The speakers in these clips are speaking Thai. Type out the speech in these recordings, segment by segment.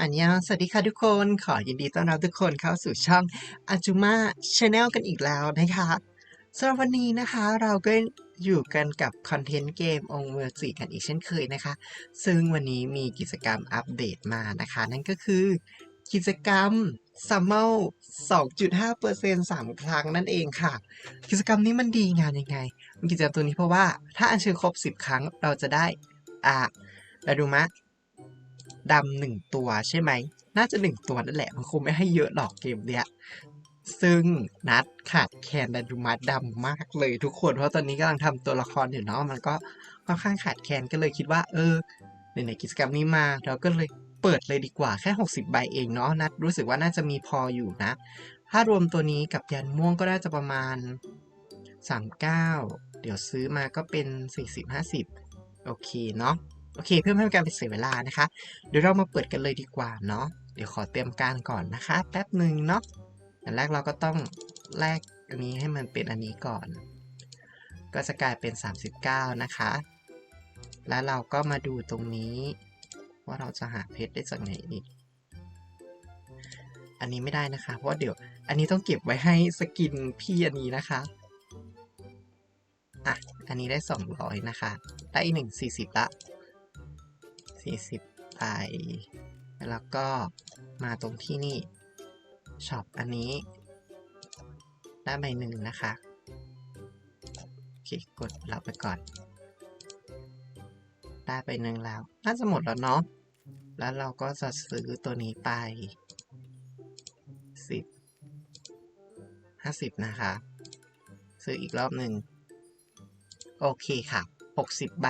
อันยองสวัสดีค่ะทุกคน ขอยินดีต้อนรับทุกคนเข้าสู่ช่องอาจุมาชาแนลกันอีกแล้วนะคะสำหรับวันนี้นะคะเราก็อยู่กันกับคอนเทนต์เกมองเวอร์จีกันอีกเช่นเคยนะคะ ซึ่งวันนี้มีกิจกรรมอัปเดตมานะคะ นั่นก็คือกิจกรรม s u m m e r 2.5% 3 ครั้งนั่นเองค่ะ กิจกรรมนี้มันดีงานยังไงมันกิจกรรมตัวนี้เพราะว่าถ้าอัญเชิญครบ 10 ครั้งเราจะได้อ่าเราดูมะ ดำหนึ่งตัวใช่ไหม น่าจะหนึ่งตัวนั่นแหละ มันคงไม่ให้เยอะหรอกเกมเนี้ย ซึ่งนัดขาดแคลนดันดูมาดำมากเลยทุกคน เพราะตอนนี้กำลังทำตัวละครอยู่เนาะ มันก็ค่อนข้างขาดแคลนก็เลยคิดว่า เออในในๆกิจกรรมนี้มา เราก็เลยเปิดเลยดีกว่าแค่ 60 ใบเองเนาะ นัดรู้สึกว่าน่าจะมีพออยู่นะ ถ้ารวมตัวนี้กับยันม่วงก็น่าจะประมาณ 39 เดี๋ยวซื้อมาก็เป็น 40-50 โอเคเนาะ โอเค เพื่อไม่ให้การเป็นเสียเวลานะคะ เดี๋ยวเรามาเปิดกันเลยดีกว่าเนาะเดี๋ยวขอเตรียมการก่อนนะคะ แป๊บหนึ่งเนาะอันแรกเราก็ต้องแลกอันนี้ให้มันเป็นอันนี้ก่อน ก็จะกลายเป็น 39 นะคะ แล้วเราก็มาดูตรงนี้ ว่าเราจะหาเพชรได้จากไหนอีก อันนี้ไม่ได้นะคะ เพราะเดี๋ยว อันนี้ต้องเก็บไว้ให้สกินพี่อันนี้นะคะอะอันนี้ได้ 200 นะคะ ได้อีกหนึ่ง40ละ 40ไปแล้วก็มาตรงที่นี่ช็อปอันนี้ ได้ใบหนึ่งนะคะโอเคกดรับไปก่อน ได้ไปหนึ่งแล้ว น่าจะหมดแล้วเนาะแล้วเราก็จะซื้อตัวนี้ไป 10 50 นะคะ ซื้ออีกรอบหนึ่ง โอเคค่ะ 60 ใบ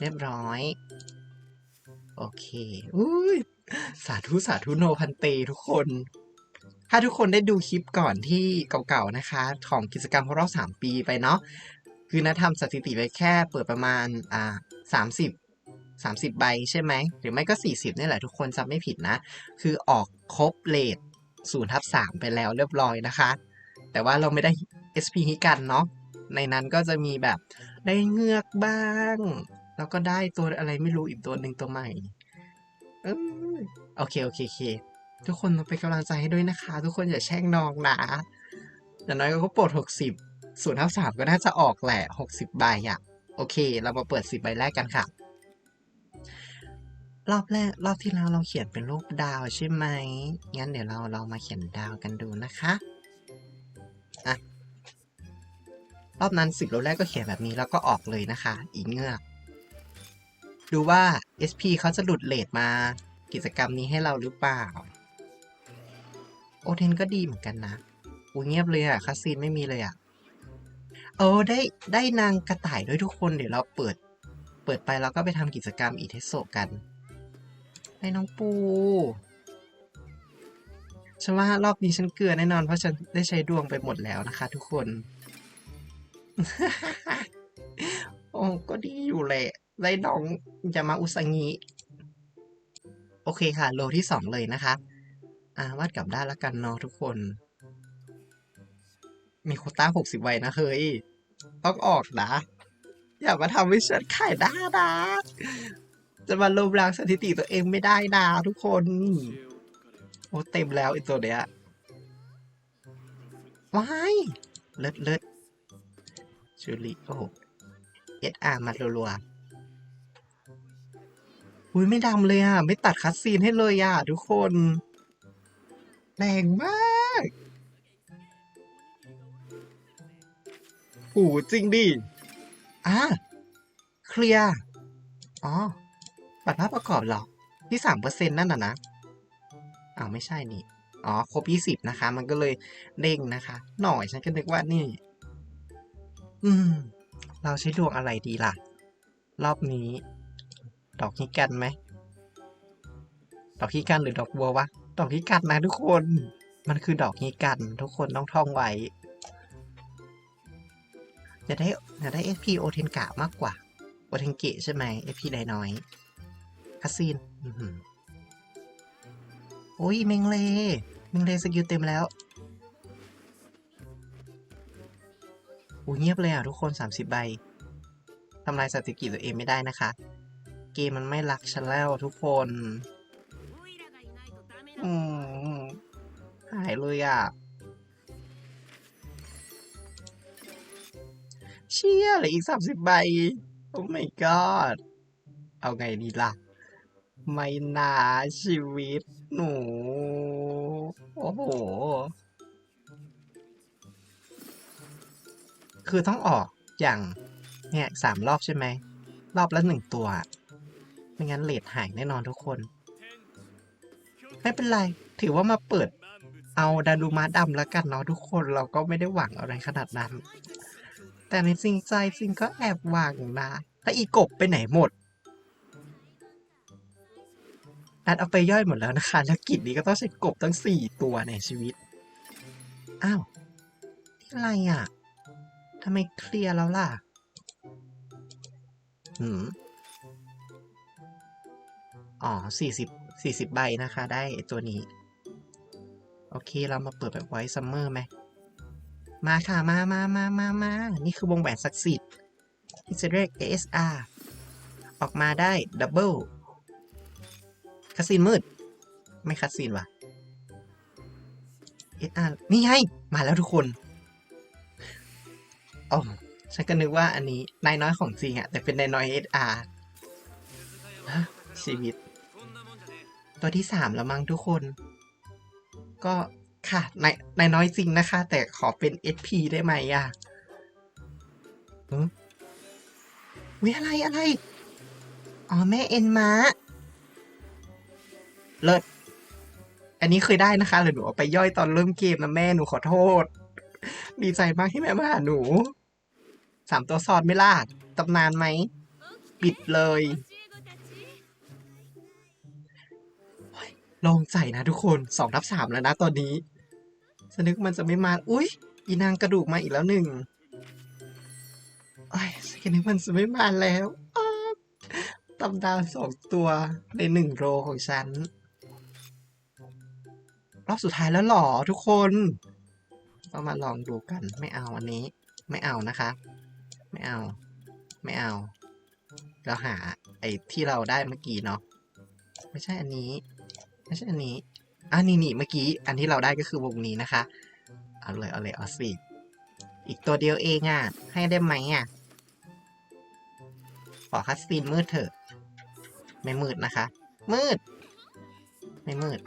เรียบร้อย โอเคอุ้ยสาธุสาธุโนพันเตทุกคน ถ้าทุกคนได้ดูคลิปก่อนที่เก่าๆนะคะ ของกิจกรรมครบรอบ3ปีไปเนาะคือนะทำสถิติไปแค่เปิดประมาณอ่าสามสิบสามสิบใบใช่ไหม หรือไม่ก็สี่สิบนี่แหละทุกคนจำไม่ผิดนะ คือออกครบเลทศูนย์ทับสามไปแล้วเรียบร้อยนะคะ แต่ว่าเราไม่ได้ SP ให้กันเนาะในนั้นก็จะมีแบบได้เงือกบ้าง แล้วก็ได้ตัวอะไรไม่รู้อีกตัวหนึ่งตัวใหม่ เออโอเคโอเคโอเค ทุกคนมาเป็นกำลังใจให้ด้วยนะคะ ทุกคนอย่าแช่งน้องนะอย่างน้อยก็โปรดหกสิบส่วนทับสามก็น่าจะออกแหละหกสิบใบอะ โอเค เรามาเปิดสิบใบแรกกันค่ะ รอบแรกรอบที่แล้วเราเขียนเป็นรูปดาวใช่ไหม งั้นเดี๋ยวเราเรามาเขียนดาวกันดูนะคะอะรอบนั้นสิบรอบแรกก็เขียนแบบนี้แล้วก็ออกเลยนะคะ อีเงือก ดูว่า SP เขาจะหลุดเลทมากิจกรรมนี้ให้เราหรือเปล่า โอเทนก็ดีเหมือนกันนะอูเงียบเลยอะคาซีนไม่มีเลยอะเออได้ได้นางกระต่ายด้วยทุกคนเดี๋ยวเราเปิด เปิดไปแล้วก็ไปทำกิจกรรมอีเทสโซกันได้น้องปูฉันว่ารอบนี้ฉันเกลือแน่นอนเพราะฉันได้ใช้ดวงไปหมดแล้วนะคะ ทุกคน โอ้ก็ดีอยู่แหละ ได้น้องยามาอุสงิโอเคค่ะ โลที่สองเลยนะคะ อ่าวาดกลับได้แล้วกันเนาะทุกคน มีโคต้าหกสิบใบนะเฮ้ย ต้องออกนะ อย่ามาทำให้ฉันขายหน้านะจะมาลบล้างสถิติตัวเองไม่ได้นะทุกคน โอ้เต็มแล้วไอีตัวเนี้ยว้ายเลิศเลิศชูริโอ้เอสอาร์มารัวๆ อุ้ยไม่ดำเลยอะ ไม่ตัดคัดซีนให้เลยอะ ทุกคน แรงมากโอ้จริงดิอะเคลียร์อ๋อ บัตรภาพประกอบหรอ ที่สามเปอร์เซ็นต์นั่นน่ะนะอ้าวไม่ใช่นี่ อ๋อ ครบยี่สิบนะคะ มันก็เลยเด้งนะคะ หน่อยฉันก็นึกว่านี่ อืม เราใช้ดวงอะไรดีล่ะ รอบนี้ ดอกฮิกันไหมดอกฮิกันหรือดอกบัววะดอกฮิกันนะทุกคน มันคือดอกฮิกัน ทุกคนต้องท่องไว้จะได้จะได้ SP โอเทนกะมากกว่าโอเทนเกะใช่ไหม SP ได้น้อยคาซีนอื้อหือโอ้ยเมงเลเมงเลสกิลเต็มแล้วอูเงียบเลยอะทุกคน 30 ใบทำลายสถิติตัวเองไม่ได้นะคะ เกมมันไม่รักฉันแล้วทุกคนอืมหายเลยอะ เชี่ยเหลืออีกสามสิบใบ โอ้ my god เอาไงดีล่ะ ไม่นาชีวิตหนู โอ้โห คือต้องออกอย่าง เนี่ยสามรอบใช่ไหม รอบละหนึ่งตัว ไม่งั้นเลทหายแน่นอนทุกคน ไม่เป็นไร ถือว่ามาเปิด เอาดารุมาดำแล้วกันเนาะทุกคนเราก็ไม่ได้หวังอะไรขนาดนั้น แต่ในจริงใจจริงก็แอบหวังนะแล้วอีกบไปไหนหมดนัดเอาไปย่อยหมดแล้วนะคะแล้วกิจนี้ก็ต้องใช้กบตั้งสี่ตัวในชีวิต อ้าวนี่อะไรอะทำไมเคลียร์แล้วล่ะ หืม อ๋อสี่สิบสี่สิบใบนะคะ ได้ตัวนี้ โอเค เรามาเปิดแบบไว้ซัมเมอร์ไหม มาค่ะ มามามามามานี่คือวงแหวนศักดิ์สิทธิ์ที่จะเรียก ASR ออกมาได้ดับเบิลคัสซีนมืด ไม่คัสซีนว่ะ ASR นี่ไง มาแล้วทุกคนโอ้ฉันก็นึกว่าอันนี้นายน้อยของจริงอะแต่เป็นนายน้อย ASR ชีวิต ตัวที่สามแล้วมั้งทุกคน ก็ค่ะนายนายน้อยจริงนะคะ แต่ขอเป็น SP ได้ไหมอะหือวิอะไรอะไร อ๋อ แม่เอ็นมาเลิศ อันนี้เคยได้นะคะหรือหนูเอาไปย่อยตอนเริ่มเกมนะแม่หนูขอโทษ ดีใจมากที่แม่มาหาหนู สามตัวซอดไม่ล่ะตำนานไหม ปิดเลย ลองใจนะทุกคนสองทับสามแล้วนะตอนนี้สนึกมันจะไม่มา อุ๊ยอีนางกระดูกมาอีกแล้วหนึ่งไอ้ยสนึกมันจะไม่มาแล้วอ้าวตำดาวสองตัวในหนึ่งโรของฉัน รอบสุดท้ายแล้วหรอทุกคนก็มาลองดูกันไม่เอาอันนี้ ไม่เอานะคะ ไม่เอา ไม่เอา เราหาไอ้ที่เราได้เมื่อกี้เนาะไม่ใช่อันนี้ ไม่ใช่อันนี้อะนี่นี่เมื่อกี้อันที่เราได้ก็คือวงนี้นะคะ เอาเลยเอาเลยเอาสิอีกตัวเดียวเองอะ ให้ได้ไหมอะ ขอคัสซีนมืดเถอะ ไม่มืดนะคะ มืด ไม่มืด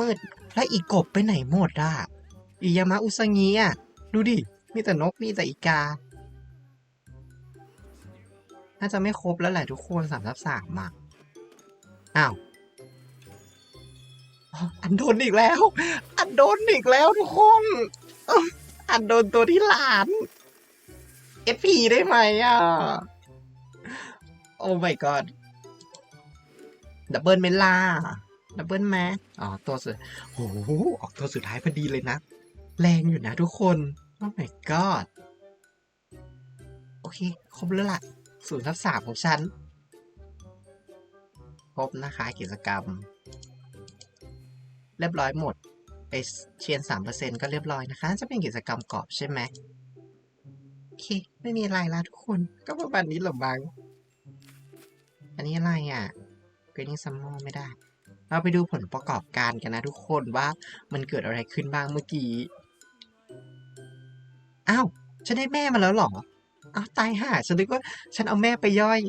มืด แล้วอีกกบไปไหนหมดอะอียามะอุซังิอะ ดูดิ มีแต่นก มีแต่อีกา น่าจะไม่ครบแล้วแหละทุกคนสามทับสามอะ อ้าว อันโดนอีกแล้ว อันโดนอีกแล้วทุกคน อันโดนตัวที่หลานเอฟพีได้ไหมอะ โอ้ my god ดับเบิลเมล่า ดับเบิลแมอ๋อ ตัวสุดโอ้โห ออกตัวสุดท้ายพอดีเลยนะ แรงอยู่นะทุกคน โอ้ my god โอเค ครบแล้วล่ะศูนย์ทับสามของฉัน ครบนะคะกิจกรรม เรียบร้อยหมดไอเชียนสามเปอร์เซ็นก็เรียบร้อยนะคะ จะเป็นกิจกรรมกรอบใช่ไหมโอเค ไม่มีอะไรละทุกคน ก็ประมาณนี้หรอบังอันนี้อะไรอะเกรนิ่งซัมมอไม่ได้ เราไปดูผลประกอบการกันนะทุกคนว่ามันเกิดอะไรขึ้นบ้างเมื่อกี้ อ้าวฉันได้แม่มาแล้วหรอ อ้าวตายห่าฉันนึกว่าฉันเอาแม่ไปย่อย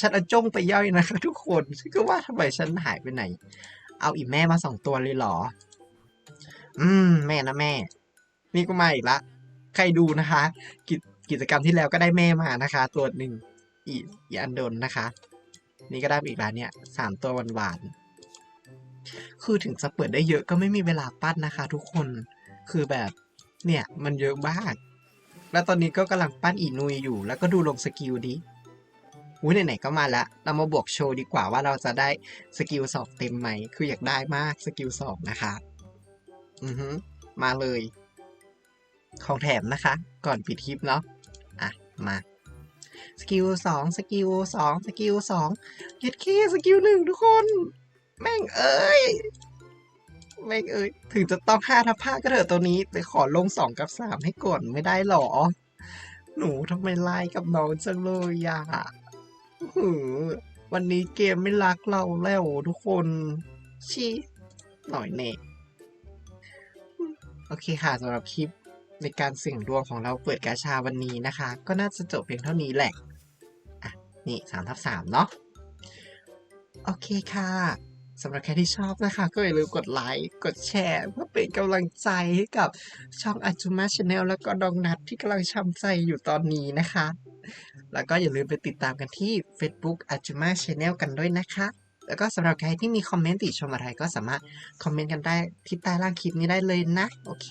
ฉันเอาจ้งไปย่อยนะคะทุกคน ฉันก็ว่าทำไมฉันหายไปไหน เอาอีแม่มาสองตัวเลยเหรอ อืม แม่นะแม่ นี่ก็มาอีกละ ใครดูนะคะ กิจกิจกรรมที่แล้วก็ได้แม่มานะคะ ตัวหนึ่งอีอีอันดนนะคะ นี่ก็ได้อีกแล้วเนี่ยสามตัวหวานๆคือถึงจะเปิดได้เยอะก็ไม่มีเวลาปั้นนะคะ ทุกคนคือแบบเนี่ยมันเยอะมาก แล้วตอนนี้ก็กำลังปั้นอีนุยอยู่ แล้วก็ดูลงสกิลดิ อุ้ยไหนๆก็มาแล้วเรามาบวกโชว์ดีกว่าว่าเราจะได้สกิลสองเต็มไหม คืออยากได้มากสกิลสองนะคะ อือฮึมาเลย ของแถมนะคะ ก่อนปิดคลิปเนาะ อะ มาสกิลสองสกิลสองสกิลสองเย็ดเคสกิลหนึ่งทุกคน แม่งเอ้ย แม่งเอ้ย ถึงจะต้องห้าทับห้าก็เถอะตัวนี้ แต่ขอลงสองกับสามให้ก่อนไม่ได้หรอ หนูทำไมไล่กับน้องจังเลยอะ หือวันนี้เกมไม่รักเราแล้วทุกคนชี้หน่อยเน่โอเคค่ะสำหรับคลิปในการเสี่ยงดวงของเราเปิดกาชาวันนี้นะคะ ก็น่าจะจบเพียงเท่านี้แหละ อะ นี่สามทับสามเนาะโอเคค่ะสำหรับใครที่ชอบนะคะ ก็อย่าลืมกดไลค์กดแชร์เพื่อเป็นกำลังใจให้กับช่องอาจูมาชาแนลแล้วก็ดองนัดที่กำลังช้ำใจอยู่ตอนนี้นะคะ แล้วก็อย่าลืมไปติดตามกันที่ Facebook a j u m a Channel กันด้วยนะคะ แล้วก็สำหรับใครที่มีคอมเมนต์ติชมอะไรก็สามารถคอมเมนต์กันได้ที่ใต้ล่างคลิปนี้ได้เลยนะ โอเค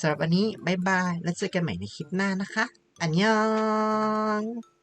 สำหรับวันนี้บ๊ายบาย แล้วเจอกันใหม่ในคลิปหน้านะคะ อันยอง